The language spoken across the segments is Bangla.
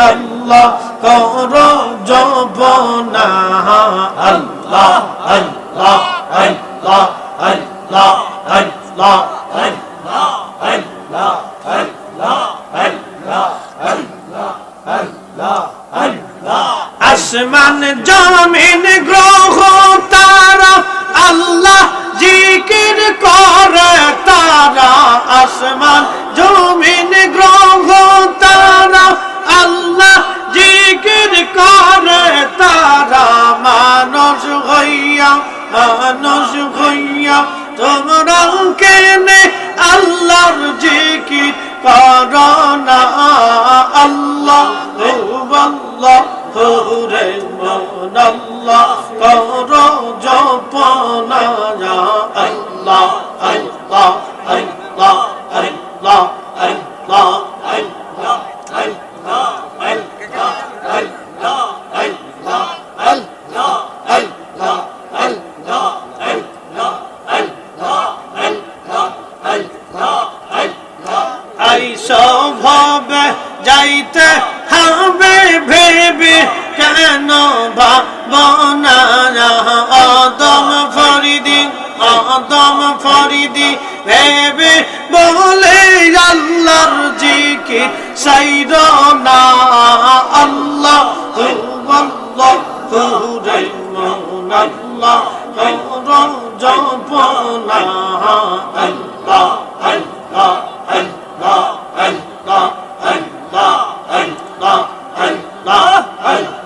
আল্লাহ কর আল্লাহ আল্লাহ আল্লাহ আল্লাহ আল্লাহ আল্লাহ আসমান জমিন গ্রহ তারা আল্লাহ জিকির করে তারা আসমান হইয়া, মানুষ হইয়া, তোমরা কেনে আল্লাহর জিকির করো না? আল্লাহ আল্লাহ রে মন আল্লাহ করো জপনা আল্লাহ আল্লাহ আল্লাহ আল্লাহ আল্লাহ আল্লাহ। ফরিদি ভেবে বলে আল্লাহর জিকি সাইর না আল্লাহ আল্লাহ আল্লাহ জপনা আল্লাহ আল্লাহ আল্লাহ আল্লাহ আল্লাহ আল্লাহ আল্লাহ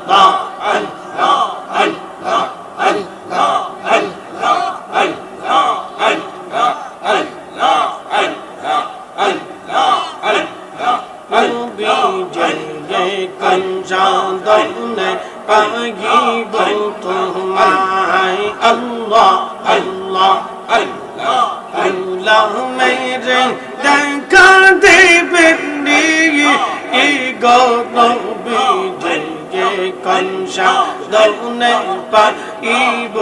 জয়ে কঞ্জা দৌনে পাইব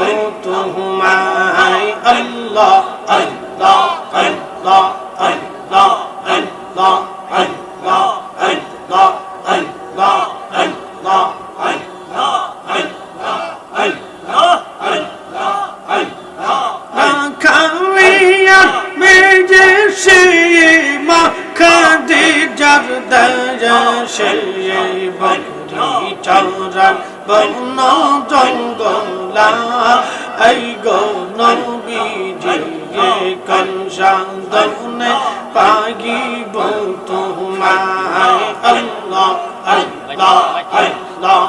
তোমায় আল্লাহ আল্লাহ আল্লাহ আল্লাহ আল্লাহ আল্লাহ আল্লাহ আল্লাহ আল্লাহ আল্লাহ আল্লাহ আল্লাহ বন্য জঙ্গলা এই গনবীজি কনসাদনে পাগিব তোমায়। আল্লাহ আল্লাহ আল্লাহ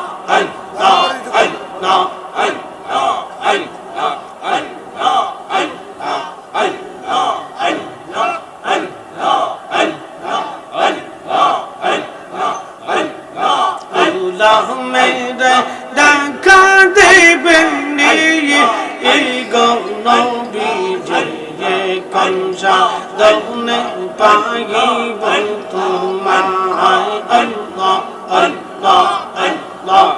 جگہ کمزا دب نہیں پائی بل تمہار اللہ اللہ اللہ اللہ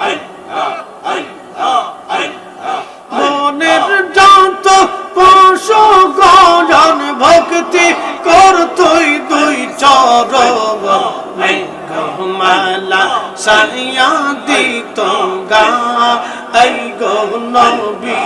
اللہ اللہ اللہ মনের যত পশ গরণ ভক্তি কর তুই দুই চর মালা সারিয়া দিত গা এই গো নবী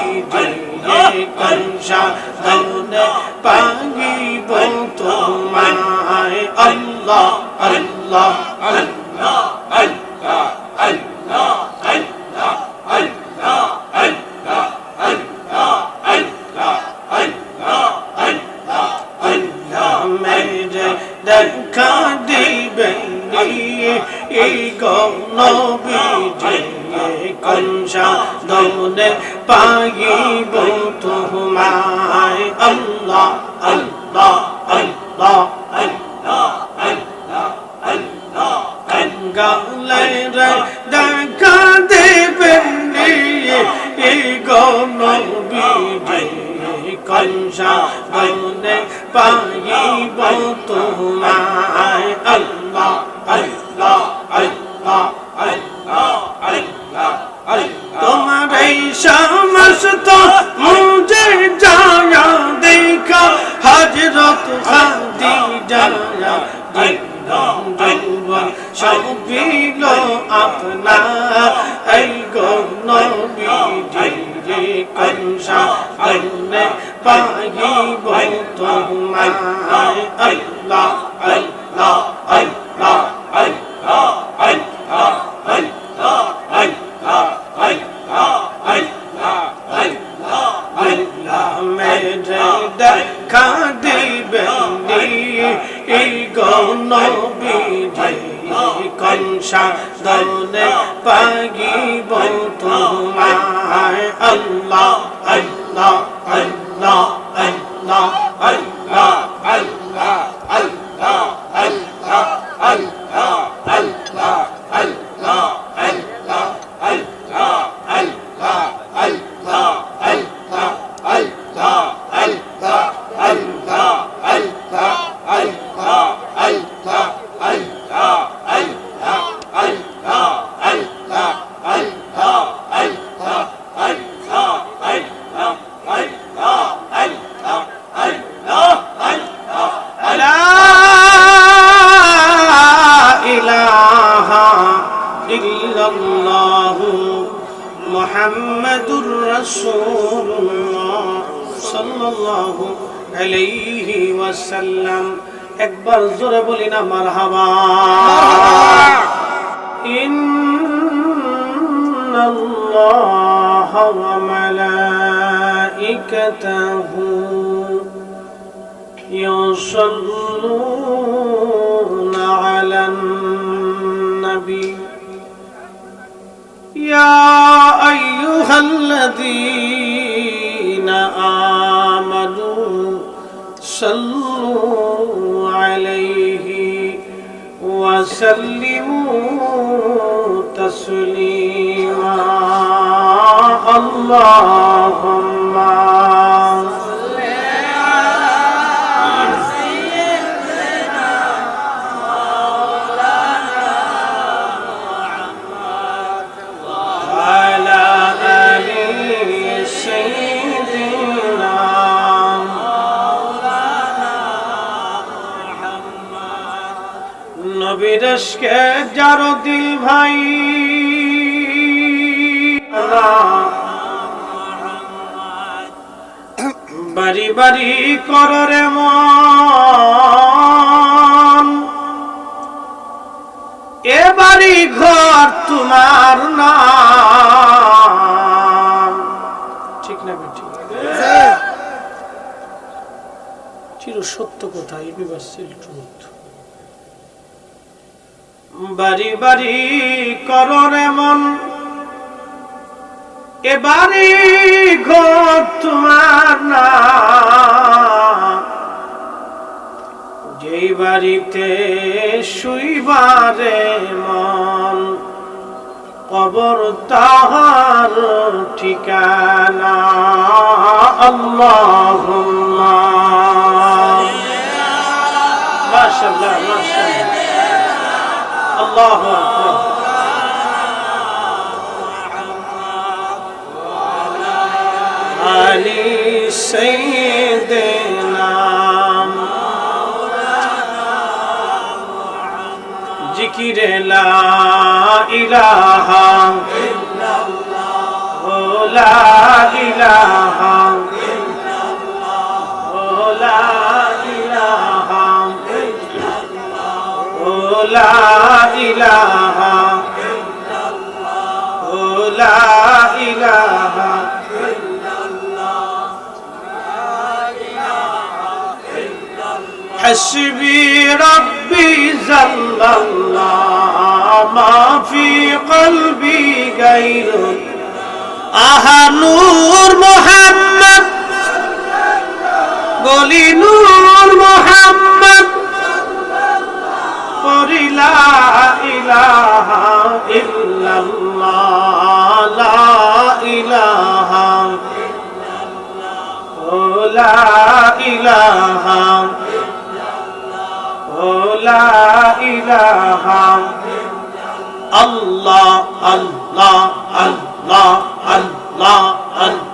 মেরে দেখা দিবেন এই গৌনবী যে কনসা দৌনে পাইব তোমায় আল্লাহ আল্লাহ আল্লাহ আল্লাহ আল্লাহ আল্লাহ গালে রে দেখা কনসা দৌনে পাইব হজরত খাদি জায়া যৌবন ছবি লো আপনার এই গো নবীজি রে কনসা গনে পাইব তোমায় আল্লাহ আল্লাহ আল্লাহ আল্লাহ আল্লাহ আল্লাহ আল্লাহ আল্লাহ আল্লাহ আল্লাহ মেরে দেখা দিবেন এই গৌনবীজি কনসা দলে পাগিব তোমায় আল্লাহ আল্লাহ আল্লাহ আলাইহি ওয়াসাল্লাম একবার জোরে বলি না মারহাবা إن الله وملائكته يصلون على النبي يا أيها الذين آمنوا صلوا عليه وسلموا تسليما. اللهم এসকে যার দিল ভাই। বাড়ি বাড়ি কররে মন। এ বাড়ি ঘর তোমার না। ঠিক না ঠিক চির সত্য কথা ইউনিভার্সাল ট্রুথ বাড়ি বাড়ি করর এমন এবারে ঘর তোমার না। যেই বাড়িতে শুইবারে মন, কবর তাহার ঠিকানা। আল্লাহ মাশাল্লাহ আল্লাহ আলী সৈদেনাম জিকিরে লা ইলাহা ইল্লাল্লাহ ও লা ইলাহা লা ইলাহা লা ইলাহা حسبي ربي زل الله ما في قلبي غير آها نور محمد قولي نور لا إله إلا الله لا إله لا إله لا إله الله الله الله الله الله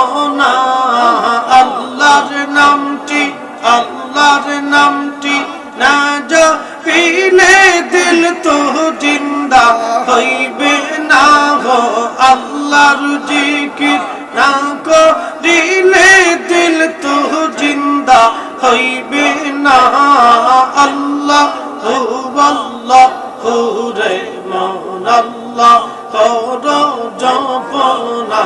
জপনা আল্লাহর নামটি আল্লাহর নামটি না জপিলে দিল তো জিন্দা, হইবে না হো আল্লাহর জিকির, না করিলে দিল তো জিন্দা, হইবে না আল্লাহ হু আল্লাহ হু রে মন আল্লাহ কর জপনা।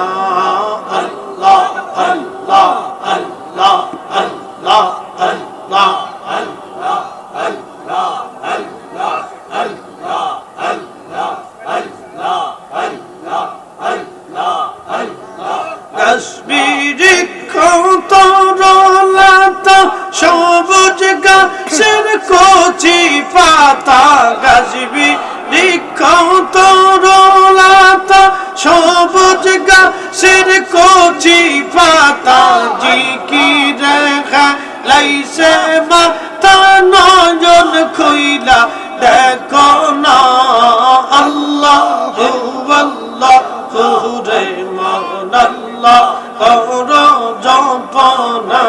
গাছবি তরলাতা সবুজ গাছের কচি পাতা জিকি রেখা, লাইসে মাতা নয়ন খুইলা, দেখো না আল্লাহ আল্লাহ রে মান আল্লাহ, কর জপনা